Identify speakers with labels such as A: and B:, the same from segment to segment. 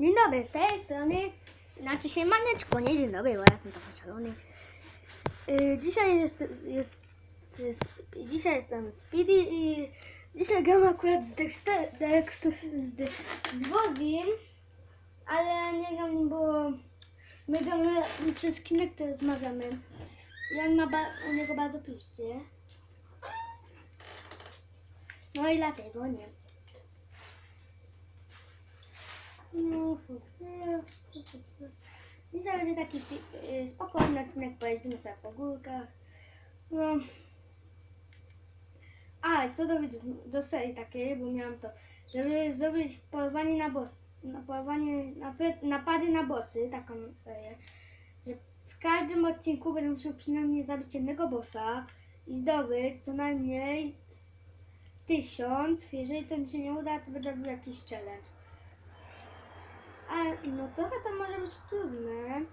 A: Dzień dobry, z tej strony znaczy się Maneczko, nie dzień dobry, bo ja jestem trochę szalony. Yy, dzisiaj jest, jest, jest, dzisiaj jestem Speedy i dzisiaj gram akurat z Dexter, Dex, z, De- z Wozim, ale nie gram bo my gramy przez Kinect rozmawiamy. I on ma ba- u niego bardzo piszcie. No i dlatego nie. No, Dzisiaj będzie taki y, spokojny odcinek, pojeździmy sobie po górkach. No. A, co do do serii takiej, bo miałam to, żeby zrobić polowanie na boss, na polowanie, napad- napady na bossy, taką serię, że w każdym odcinku będę musiał przynajmniej zabić jednego bossa i zdobyć co najmniej tysiąc, jeżeli to mi się nie uda, to będę robił jakiś challenge. A no trochę to może być trudne.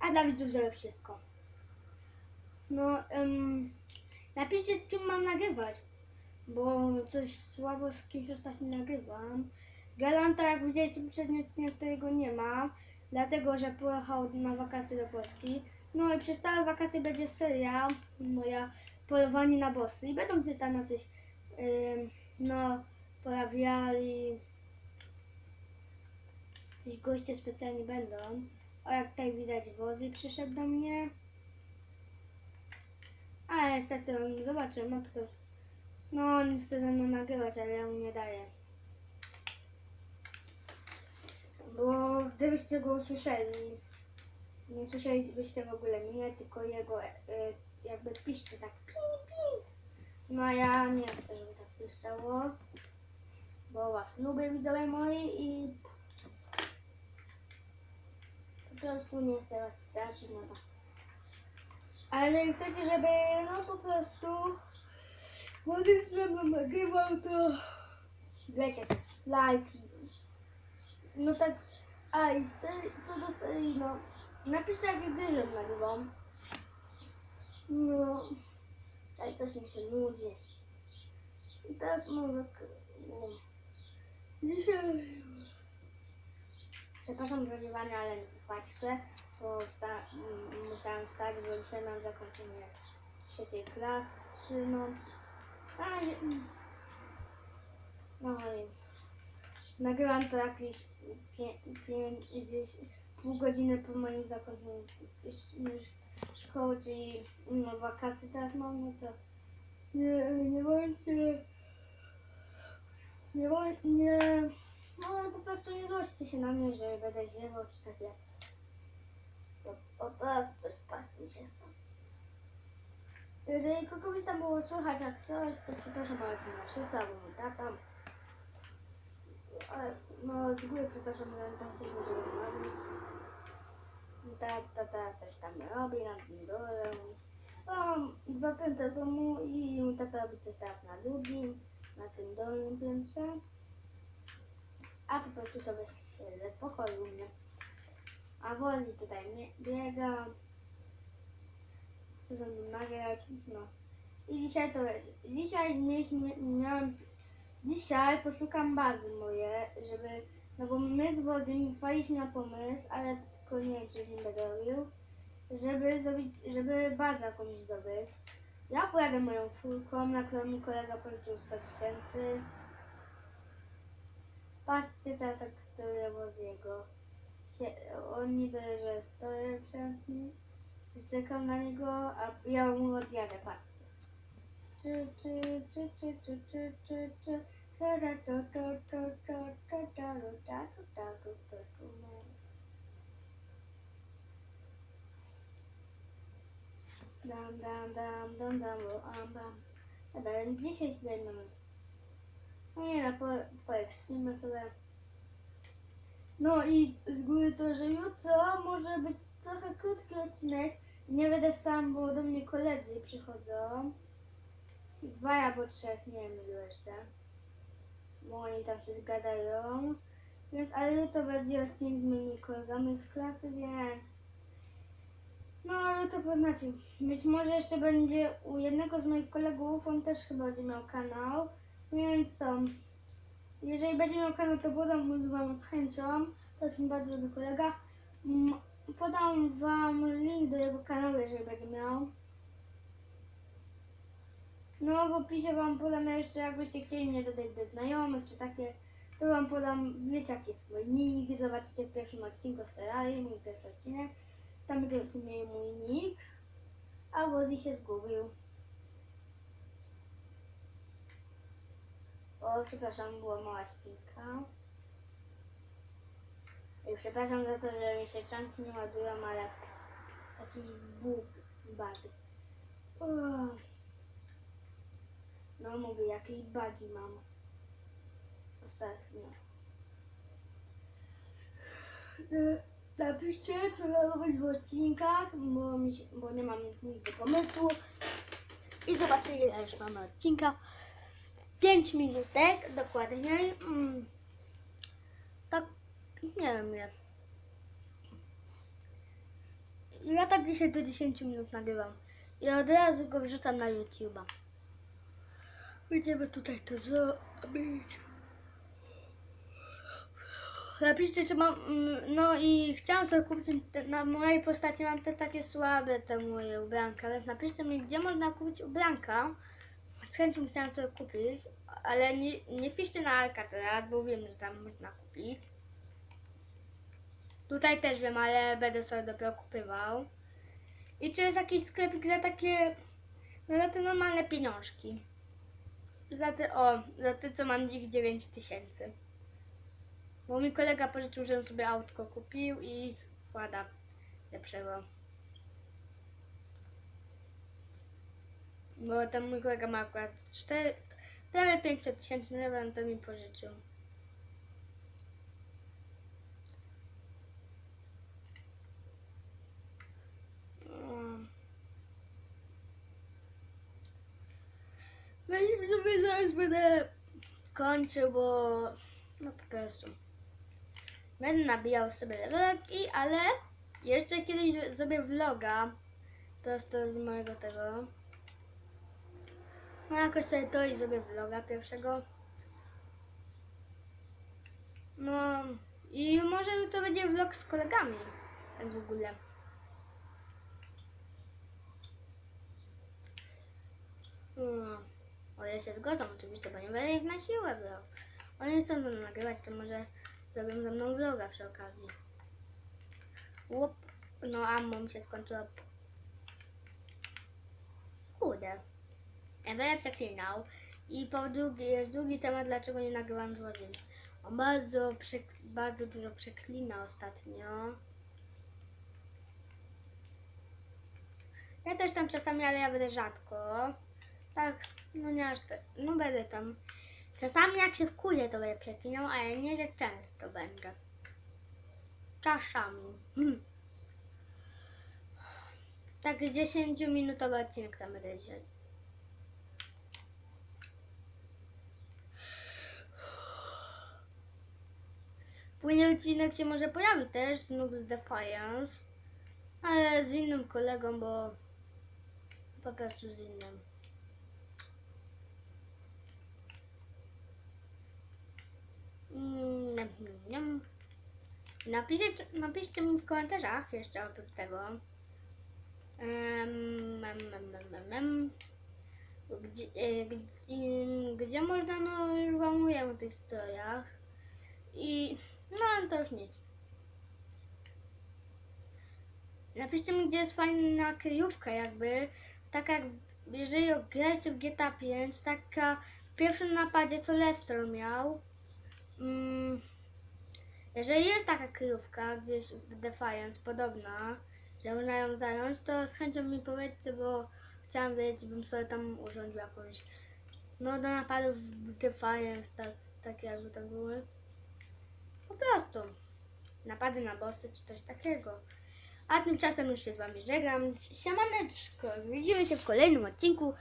A: A widzów zrobię wszystko. No, um, napiszcie z kim mam nagrywać. Bo coś słabo z kimś ostatnio nagrywam. Galanta, jak widzieliście poprzedni odcinek, którego nie ma. Dlatego, że pojechał na wakacje do Polski. No i przez całe wakacje będzie seria moja polowanie na bossy. I będą się tam na coś, ym, no, pojawiali Jacyś goście specjalni będą. O, jak tutaj widać, wozy przyszedł do mnie. Ale niestety on zobaczy, ma. No, on chce ze mną nagrywać, ale ja mu nie daję. Bo gdybyście go usłyszeli, nie słyszelibyście w ogóle mnie, tylko jego e, jakby piszcie tak ping, ping. No a ja nie chcę, żeby tak piszczało, bo was lubię widzowie moi i prostu nie chcę was stracić, no tak. Ale jeżeli chcecie, żeby no po prostu młody ze mną nagrywał, to wiecie, lajki. No tak, a i co do serii, no napiszcie jakie gry nagrywam. No, ale coś mi się nudzi. I teraz może, no, dzisiaj Przepraszam za ziewanie, ale nie spać chcę, bo wsta- musiałam wstać, bo dzisiaj mam zakończenie trzeciej klasy, no. A, no i nagrywam to jakieś pie- pięć, gdzieś pół godziny po moim zakończeniu szkoły, czyli no, wakacje teraz mam, no to nie, nie bądźcie, nie bądź, nie, no po prostu nie złośćcie się na mnie, że będę ziewał czy takie. Po, po prostu spać mi się chce. Jeżeli kogoś tam było słychać jak coś, to przepraszam, ale to naszyca, albo mój tata. Ale no z góry przepraszam, ale tam coś będzie robić. Tata, tata coś tam robi na tym dole. Mam dwa piętra domu i tata robi coś teraz na drugim, na tym dolnym piętrze. A po prostu sobie siedzę w pokoju mnie. A Woli tutaj nie biega. Chcę ze mną nagrać, no. I dzisiaj to, dzisiaj mieliśmy, miałem, dzisiaj poszukam bazy moje, żeby, no bo my z Wodym wpaliśmy na pomysł, ale tylko nie wiem, czy nie będę robił, żeby zrobić, żeby bazę jakąś zdobyć. Ja pojadę moją furką, na którą mi kolega policzył 100 tysięcy. Patrzcie teraz jak stoję woz jego. On niby, że stoję przed nim. Czekam na niego, a ja mu odjadę, patrzcie. Czy, czy, czy, czy, czy, czy, czy, czy. No. Dam, dam, dam, dam, dam, bo, am, bam. Dobra, 10 minut. No nie no, po, poekspimy sobie. No i z góry to, że jutro może być trochę krótki odcinek. Nie będę sam, bo do mnie koledzy przychodzą. Dwa albo trzech, nie wiem ilu jeszcze. Bo oni tam się zgadają. Więc, ale jutro będzie odcinek z moimi kolegami z klasy, więc... No, jutro poznacie. Być może jeszcze będzie u jednego z moich kolegów, on też chyba będzie miał kanał. Więc to Jeżeli będzie miał kanał, to podam wam z chęcią. To jest mi bardzo dobry kolega. Mm, Podam wam link do jego kanału, jeżeli będzie miał. No w opisie wam podam jeszcze, jakbyście chcieli mnie dodać do znajomych, czy takie, to wam podam, wiecie jaki jest mój nick, zobaczycie w pierwszym odcinku starali, mój pierwszy odcinek. Tam będziecie mieli mój nick, a Wozi się zgubił. O, przepraszam, była mała ścinka. I przepraszam za to, że mi się czanki nie ładują, ale jakiś bóg, bug. No mówię, jakieś bugi mam. Ostatnio. E, Napiszcie, co robić w odcinkach, bo, się, bo nie mam nigdy pomysłu. I zobaczcie, ile już mamy odcinka. 5 minutek, dokładnie. Mm. Tak, nie wiem ile. Ja tak dzisiaj do 10 minut nagrywam. I od razu go wrzucam na YouTube'a. Będziemy tutaj to zrobić. Napiszcie, czy mam. mm, No i chciałam sobie kupić. Na mojej postaci mam te takie słabe te moje ubranka, więc napiszcie mi, gdzie można kupić ubranka. Z chęcią chciałam sobie kupić, ale nie, nie piszcie na Alcatraz, bo wiem, że tam można kupić. Tutaj też wiem, ale będę sobie dopiero kupywał. I czy jest jakiś sklepik za takie, no za te normalne pieniążki? Za te, o, za te co mam dzik 9 tysięcy. Bo mi kolega pożyczył, żebym sobie autko kupił i składa lepszego. Bo tam mój kolega ma akurat 4, prawie 500 tysięcy, nie wiem, to mi pożyczył. Mm. No sobie zaraz będę kończył, bo no po prostu. Będę nabijał sobie levelki, ale jeszcze kiedyś zrobię vloga prosto z mojego tego. No jakoś sobie to i zrobię vloga pierwszego. No i może to będzie vlog z kolegami. Tak w ogóle. No. O ja się zgodzę oczywiście, bo nie będę ich na siłę vlog. Oni chcą ze mną nagrywać, to może zrobią ze mną vloga przy okazji. Łup. No ammo mi się skończyło. Kurde. Będę przeklinał. I po drugie, jest drugi temat, dlaczego nie nagrywam z Wodzin. On bardzo, bardzo dużo przeklina ostatnio. Ja też tam czasami, ale ja będę rzadko. Tak, no nie aż tak. No będę tam. Czasami jak się wkuję, to będę przeklinał, ale nie, że często będę. Czasami. Hmm. Tak 10-minutowy odcinek tam będę Później odcinek się może pojawi też, znów z Defiance, ale z innym kolegą, bo po prostu z innym. Mm. Napiszcie, napiszcie mi w komentarzach jeszcze oprócz tego. Um, em, em. Gdzie, e, gdzie, gdzie można, no już wam o tych strojach. I no to już nic. Napiszcie mi, gdzie jest fajna kryjówka jakby. Taka, jak- jeżeli gracie w GTA 5, taka w pierwszym napadzie, co Lester miał. Mm, jeżeli jest taka kryjówka gdzieś w Defiance podobna, że można ją zająć, to z chęcią mi powiedzcie, bo chciałam wiedzieć, bym sobie tam urządził jakąś, no do napadów w Defiance, tak, takie jakby to były. Po prostu. Napady na bossy czy coś takiego. A tymczasem już się z wami żegnam. Siemaneczko. Widzimy się w kolejnym odcinku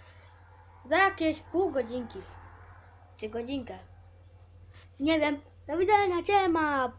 A: za jakieś pół godzinki. Czy godzinkę. Nie wiem. Do widzenia. Ciema.